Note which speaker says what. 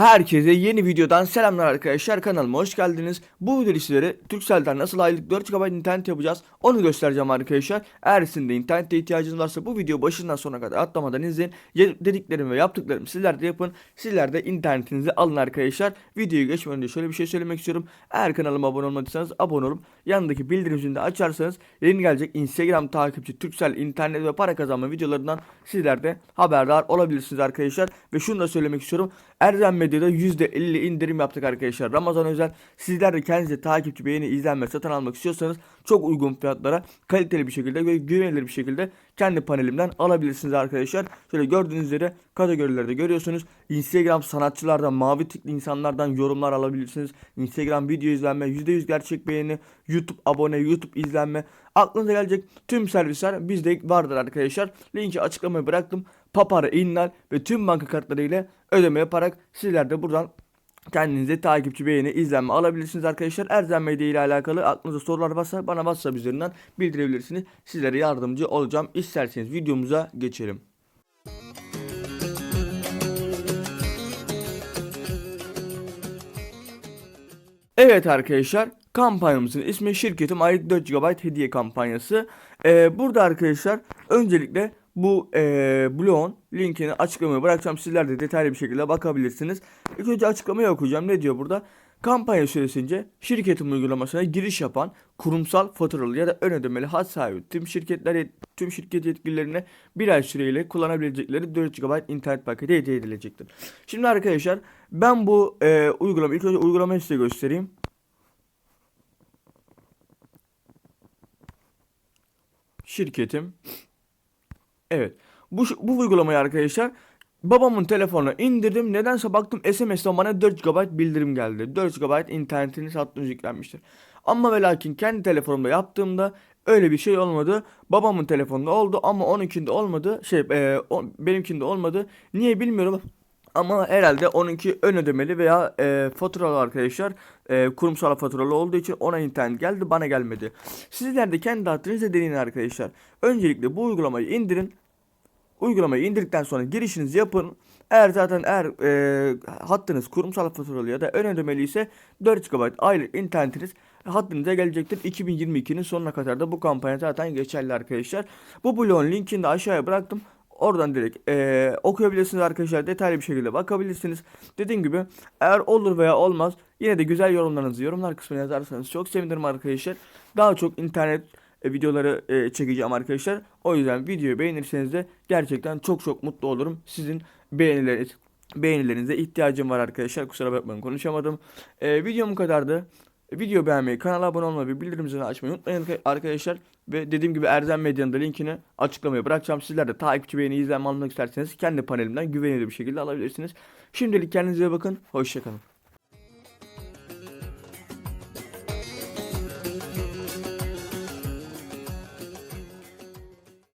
Speaker 1: Herkese yeni videodan selamlar arkadaşlar kanalıma hoş geldiniz. Bu videoda sizlere Turkcell'den nasıl aylık 4 GB internet yapacağız onu göstereceğim arkadaşlar. Eğer sizin de internete ihtiyacınız varsa bu video başından sonuna kadar atlamadan izleyin. Dediklerimi ve yaptıklarımı sizler de yapın. Sizler de internetinizi alın arkadaşlar. Videoyu geçmeden önce şöyle bir şey söylemek istiyorum. Eğer kanalıma abone olmadıysanız abone olup yanındaki bildirim zilini de açarsanız yeni gelecek Instagram takipçi Turkcell internet ve para kazanma videolarından sizler de haberdar olabilirsiniz arkadaşlar. Ve şunu da söylemek istiyorum. Erdem Medya'da %50 indirim yaptık arkadaşlar. Ramazan özel. Sizler de kendinize takipçi, beğeni, izlenme, satın almak istiyorsanız çok uygun fiyatlara kaliteli bir şekilde ve güvenilir bir şekilde kendi panelimden alabilirsiniz arkadaşlar. Şöyle gördüğünüz üzere kategorilerde görüyorsunuz. Instagram sanatçılardan, mavi tikli insanlardan yorumlar alabilirsiniz. Instagram video izlenme, %100 gerçek beğeni, YouTube abone, YouTube izlenme. Aklınıza gelecek tüm servisler bizde vardır arkadaşlar. Linki açıklamaya bıraktım. Papara, İnnal ve tüm banka kartları ile ödeme yaparak sizler de buradan kendinize takipçi, beğeni, izlenme alabilirsiniz arkadaşlar. Erzen Medya ile alakalı aklınızda sorular varsa bana WhatsApp üzerinden bildirebilirsiniz. Sizlere yardımcı olacağım. İsterseniz videomuza geçelim. Evet arkadaşlar kampanyamızın ismi şirketim aylık 4 GB hediye kampanyası. Ee, burada arkadaşlar öncelikle bu e, bloğun linkini açıklamaya bırakacağım. Sizler de detaylı bir şekilde bakabilirsiniz. İlk önce açıklamayı okuyacağım. Ne diyor burada? Kampanya süresince şirketin uygulamasına giriş yapan kurumsal faturalı ya da ön ödemeli hat sahibi tüm şirketler tüm şirket yetkililerine bir ay süreyle kullanabilecekleri 4 GB internet paketi hediye edilecektir. Şimdi arkadaşlar ben bu e, uygulama ilk önce uygulamayı size göstereyim. Şirketim. Evet. Bu, bu uygulamayı arkadaşlar babamın telefonuna indirdim. Nedense baktım SMS'den bana 4 GB bildirim geldi. 4 GB internetiniz hattınız yüklenmiştir. Ama ve lakin kendi telefonumda yaptığımda öyle bir şey olmadı. Babamın telefonunda oldu ama onunkinde olmadı. Şey e, o, benimkinde olmadı. Niye bilmiyorum. Ama herhalde onunki ön ödemeli veya e, faturalı arkadaşlar. E, kurumsal faturalı olduğu için ona internet geldi bana gelmedi. Sizler de kendi hattınızı deneyin arkadaşlar. Öncelikle bu uygulamayı indirin. Uygulamayı indirdikten sonra girişinizi yapın. Eğer zaten eğer e, hattınız kurumsal faturalı ya da ön ödemeli ise 4 GB aylık internetiniz hattınıza gelecektir. 2022'nin sonuna kadar da bu kampanya zaten geçerli arkadaşlar. Bu bloğun linkini de aşağıya bıraktım. Oradan direkt e, okuyabilirsiniz arkadaşlar. Detaylı bir şekilde bakabilirsiniz. Dediğim gibi eğer olur veya olmaz yine de güzel yorumlarınızı yorumlar kısmına yazarsanız çok sevinirim arkadaşlar. Daha çok internet e, videoları e, çekeceğim arkadaşlar. O yüzden videoyu beğenirseniz de gerçekten çok çok mutlu olurum. Sizin beğenileriniz beğenilerinize ihtiyacım var arkadaşlar. Kusura bakmayın konuşamadım. E, videom kadardı. Video beğenmeyi, kanala abone olmayı ve bildirim zilini açmayı unutmayın arkadaşlar. Ve dediğim gibi Erzen Medya'nın da linkini açıklamaya bırakacağım. Sizler de takipçi beğeni izlenme almak isterseniz kendi panelimden güvenilir bir şekilde alabilirsiniz. Şimdilik kendinize bakın. Hoşçakalın.